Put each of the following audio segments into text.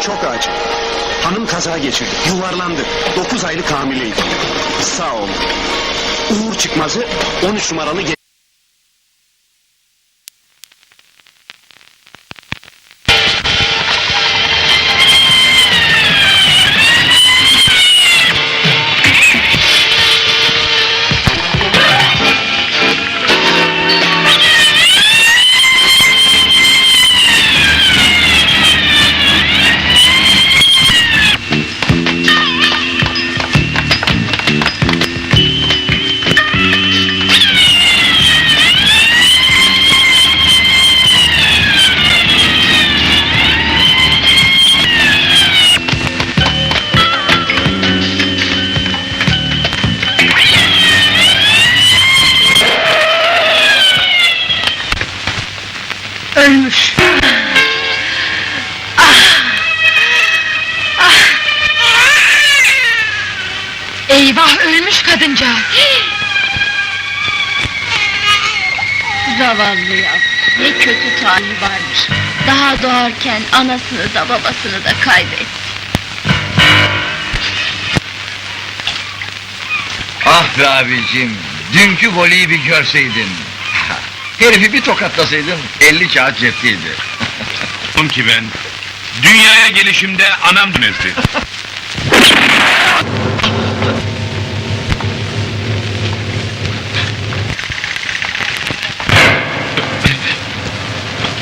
Çok acil. Hanım kaza geçirdi. Yuvarlandı. 9 aylık hamileydi. Sağ ol. Uğur çıkmazı 13 numaralı Ölmüş. Eyvah ölmüş kadınca. Zavallı yavrum, ne kötü talihi varmış. Daha doğarken anasını da babasını da kaybetti. Ah be abicim, dünkü voleyi bir görseydin. Herifi bir tokatlasaydın, 50 kağıt cepteydi. Oğlum ki ben. Dünyaya gelişimde anam dönesi.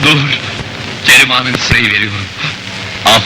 Dur. Kerim Ağa'nın sırayı veriyorum. Al.